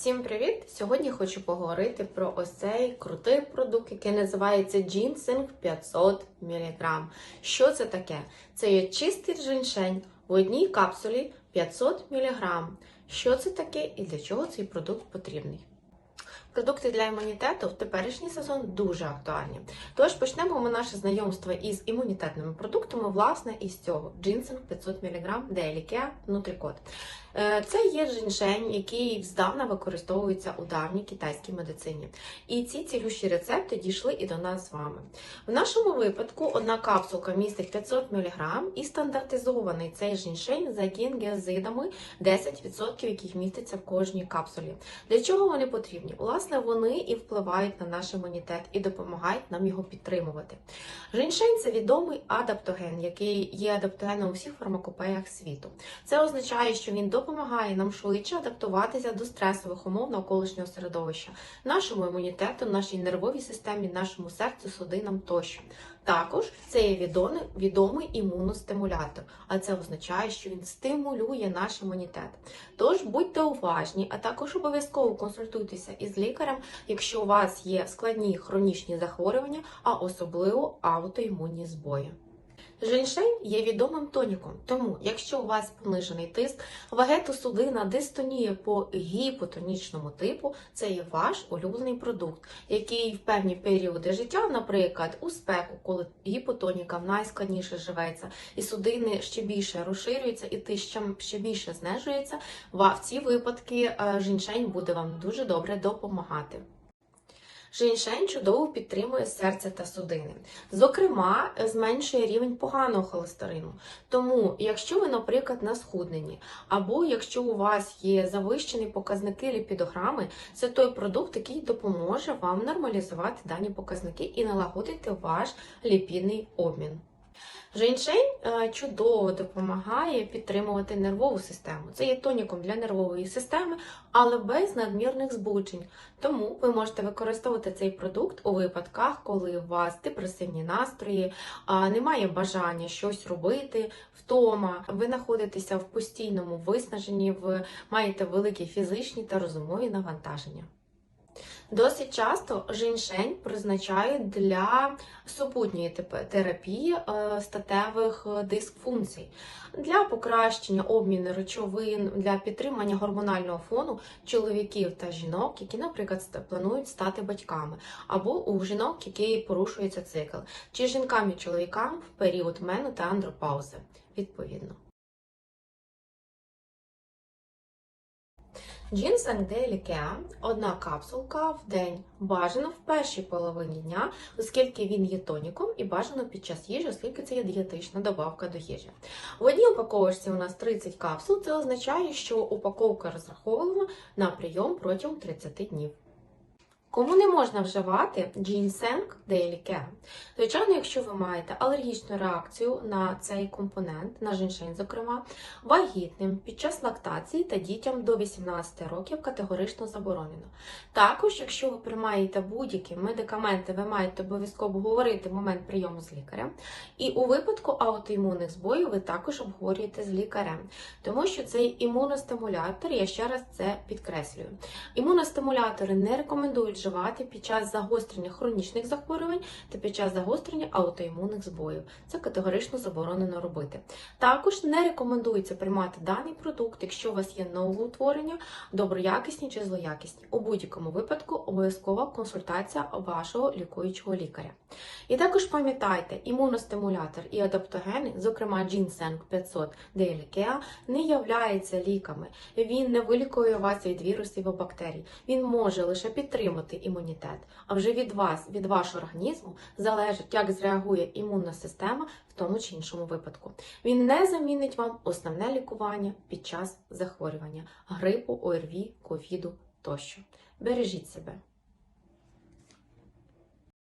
Всім привіт! Сьогодні хочу поговорити про ось цей крутий продукт, який називається Ginseng 500 мг. Що це таке? Це є чистий джиншень в одній капсулі 500 мг. Що це таке і для чого цей продукт потрібний? Продукти для імунітету в теперішній сезон дуже актуальні. Тож почнемо ми наше знайомство із імунітетними продуктами, власне, із цього Ginseng 500 мг Делікеа Нутрікот. Е, Це є женьшень, який здавна використовується у давній китайській медицині. І ці цілющі рецепти дійшли і до нас з вами. В нашому випадку одна капсулка містить 500 мг і стандартизований цей женьшень за гінгезидами 10%, яких міститься в кожній капсулі. Для чого вони потрібні? Власне, вони і впливають на наш імунітет і допомагають нам його підтримувати. Женьшень це відомий адаптоген, який є адаптогеном у всіх фармакопеях світу. Це означає, що він допомагає нам швидше адаптуватися до стресових умов навколишнього середовища, нашому імунітету, нашій нервовій системі, нашому серцю, судинам тощо. Також це є відомий, відомий імуностимулятор, а це означає, що він стимулює наш імунітет. Тож будьте уважні, а також обов'язково консультуйтеся із лікарем, якщо у вас є складні хронічні захворювання, а особливо аутоімунні збої. Женьшень є відомим тоніком, тому якщо у вас понижений тиск, вагетосудина, дистонія по гіпотонічному типу, це є ваш улюблений продукт, який в певні періоди життя, наприклад, у спеку, коли гіпотоніка найскладніше живеться, і судини ще більше розширюються, і тиск ще більше знижується, в ці випадки е, женьшень буде вам дуже добре допомагати. Женьшень чудово підтримує серце та судини. Зокрема, зменшує рівень поганого холестерину. Тому, якщо ви, наприклад, на схудненні, або якщо у вас є завищені показники ліпідограми, це той продукт, який допоможе вам нормалізувати дані показники і налагодити ваш ліпідний обмін. Женьшень е, чудово допомагає підтримувати нервову систему. Це є тоніком для нервової системи, але без надмірних збуджень. Тому ви можете використовувати цей продукт у випадках, коли у вас депресивні настрої, немає бажання щось робити, втома, ви знаходитеся в постійному виснаженні, ви маєте великі фізичні та розумові навантаження. Досить часто женьшень призначають для супутньої типу терапії е, статевих дисфункцій, для покращення обміну речовин, для підтримання гормонального фону чоловіків та жінок, які, наприклад, планують стати батьками, або у жінок, які порушується цикл, чи жінкам і чоловікам в період мену та андропаузи, відповідно. Daily Care – одна капсулка в день. Бажано в першій половині дня, оскільки він є тоніком, і бажано під час їжі, оскільки це є дієтична добавка до їжі. В одній упаковочці у нас 30 капсул. Це означає, що упаковка розрахована на прийом протягом 30 днів. Кому не можна вживати Ginseng Daily Care? Звичайно, якщо ви маєте алергічну реакцію на цей компонент, на женьшень, зокрема, вагітним під час лактації та дітям до 18 років категорично заборонено. Також, якщо ви приймаєте будь-які медикаменти, ви маєте обов'язково обговорити момент прийому з лікарем. І у випадку аутоімунних збоїв ви також обговорюєте з лікарем, тому що цей імуностимулятор, я ще раз це підкреслюю. Імуностимулятори не рекомендують вживати під час загострення хронічних захворювань та під час загострення аутоімунних збоїв. Це категорично заборонено робити. Також не рекомендується приймати даний продукт, якщо у вас є новоутворення, доброякісні чи злоякісні. У будь-якому випадку обов'язкова консультація вашого лікуючого лікаря. І також пам'ятайте, імуностимулятор і адаптогени, зокрема Ginseng 500 Daily не являються ліками. Він не вилікує вас від вірусів і бактерій. Він може лише підтримати імунітет. А вже від вас, від вашого організму, залежить, як зреагує імунна система в тому чи іншому випадку. Він не замінить вам основне лікування під час захворювання грипу, ОРВІ, ковіду тощо. Бережіть себе.